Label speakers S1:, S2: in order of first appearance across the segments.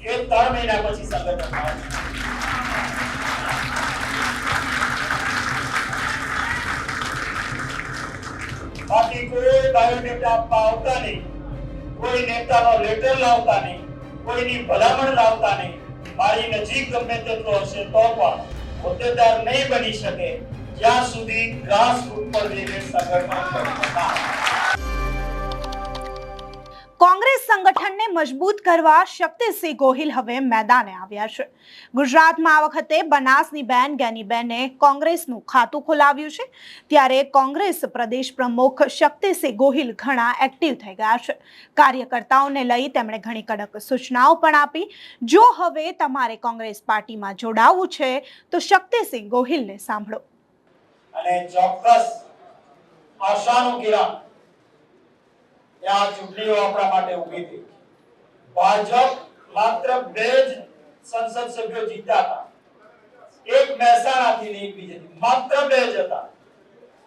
S1: એ ત્રણ મહિના પછી સંગઠન બાકી કોઈ બાયોડેટા આપવા આવતા નહીં, કોઈ નેતાનો લેટર લાવતા નહીં, કોઈની ભલામણ લાવતા નહીં. મારી નજીક ગમે તેટલો હશે તો પણ હોદ્દેદાર નહીં બની શકે, જ્યાં સુધી ગ્રાસ રૂટ પર રહીને સંગઠન કરી ના
S2: કોંગ્રેસ સંગઠનને મજબૂત કરવા શક્તિસિંહ ગોહિલ હવે મેદાને આવ્યા છે. ગુજરાતમાં આ વખતે બનાસની બેન ગેનીબેને કોંગ્રેસનું ખાતું ખોલાવ્યું છે, ત્યારે કોંગ્રેસ પ્રદેશ પ્રમુખ શક્તિસિંહ ગોહિલ ઘણા એક્ટિવ થઈ ગયા છે. કાર્યકર્તાઓને લઈ તેમણે ઘણી કડક સૂચનાઓ પણ આપી. જો હવે તમારે કોંગ્રેસ પાર્ટીમાં જોડાવવું છે, તો શક્તિસિંહ ગોહિલને સાંભળો.
S1: અને ચોક્કસ આશાનું કિરણ એ આ ચૂંટણીઓ આપણા માટે ઊભી થઈ. ભાજપ માત્ર બે જ સંસદ સભ્યો જીતા હતા. એક મહેસાણાથી ને એક બીજેથી માત્ર બે જ હતા.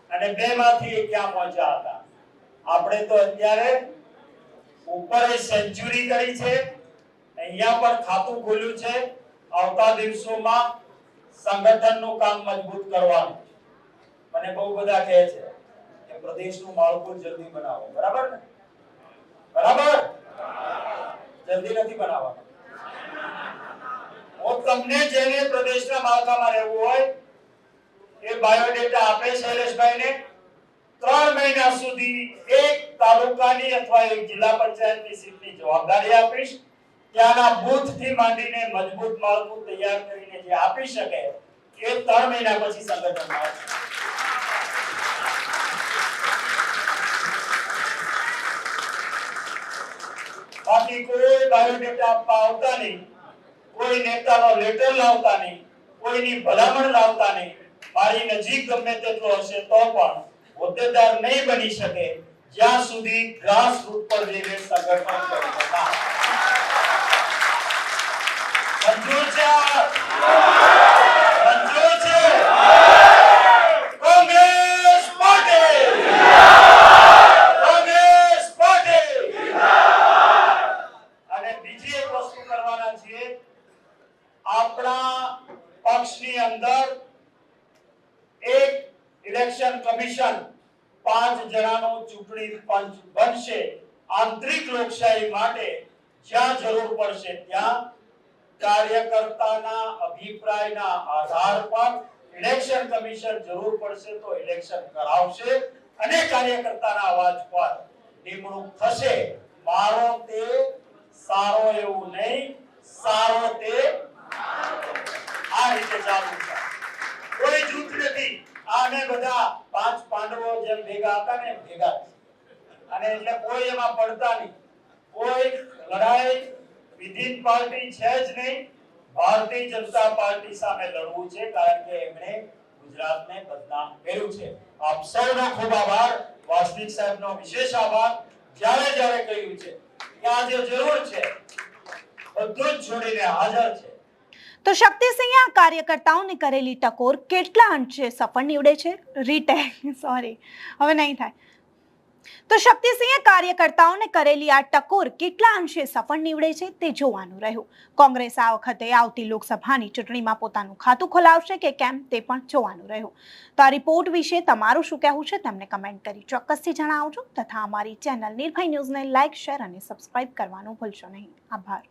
S1: અને બે માંથી ક્યાં પહોંચ્યા હતા. આપણે તો અત્યારે ઉપર સેન્ચુરી કરી છે. અહીંયા પણ ખાતું ખોલ્યું છે. આવતા દિવસોમાં સંગઠનનું કામ મજબૂત કરવાનું. મને બહુ બધા કહે છે કે પ્રદેશનું માળખું જલ્દી બનાવો. બરાબર ને? બરાબર? જલ્દી નથી બનાવવાનું. હું તમને જેને પ્રદેશના માળખામાં રહેવું હોય, એ બાયોડેટા આપે શૈલેષભાઈને ત્રણ મહિના સુધી એક તાલુકાની અથવા એક જિલ્લા પંચાયતની સીટની જવાબદારી આપીશ. ત્યાંના બૂથથી માંડીને મજબૂત માળખું તૈયાર કરીને જે આપી શકે, એ ત્રણ મહિના પછી સંગઠનમાં આવશે. બાકી કોઈ બાયોડેટા આપવા આવતા નહીં, કોઈ નેતાનો લેટર લાવતા નહીં, કોઈની ભલામણ લાવતા નહીં. મારી નજીક ગમે તેટલો હશે તો પણ હોદ્દેદાર નહીં બની શકે જ્યાં સુધી ગ્રાસ રૂટ પર જઈને સંગઠન કરી ના મંજૂર છે મંજૂર છે કોંગ્રેસ પાર્ટી કોંગ્રેસ પાર્ટી અને બીજી એક વસ્તુ કરવાના છીએ આપણા પક્ષની અંદર એક ઇલેક્શન કમિશન પાંચ જણાનો ચૂંટણી પંચ બનશે આંતરિક લોકશાહી માટે જ્યાં જરૂર પડશે ત્યાં કાર્યકર્તાના અભિપ્રાયના આધાર પર ઇલેક્શન કમિશન જરૂર પડશે તો ઇલેક્શન કરાવશે અને કાર્યકર્તાના અવાજ પર નિમણૂક થશે. મારો તે સારો એવું નહીં, સારો તે આ રીતે ચાલુ છે. કોઈ જૂથ નથી. આને બધા પાંચ પાંડવો જેમ ભેગા હતા ને ભેગા અને એટલે કોઈ એમાં પડતા નહીં. કોઈ લડાઈ વિધિન પાર્ટી છે જ નહીં. ભારતીય જનતા પાર્ટી સામે લડવું છે કારણ કે એમણે ગુજરાતને બદનામ કર્યું છે. આપ સૌનો ખૂબ આભાર. વાસનિક સાહેબનો વિશેષ આભાર. જ્યારે જ્યારે કહ્યું છે. કે આજે જરૂર છે. બધું જ છોડીને હાજર છે.
S2: તો શક્તિસિંહે આ કાર્યકર્તાઓને કરેલી ટકોર કેટલા અંશે સફળ નીવડે છે? રીટેક સોરી હવે નહીં થાય. તો શક્તિસિંહે કાર્યકર્તાઓને કરેલી આ ટકોર કેટલા અંશે સફળ નીવડે છે તે જોવાનું રહ્યું. કોંગ્રેસ આ વખતે આવતી લોકસભાની ચૂંટણીમાં પોતાનું ખાતું ખોલાવશે કે કેમ તે પણ જોવાનું રહ્યું. તો આ રિપોર્ટ વિશે તમારું શું કહેવું છે તમને કમેન્ટ કરી ચોક્કસથી જણાવજો. તથા અમારી ચેનલ નિર્ભય ન્યૂઝને લાઇક, શેર અને સબસ્ક્રાઇબ કરવાનું ભૂલશો નહીં. આભાર.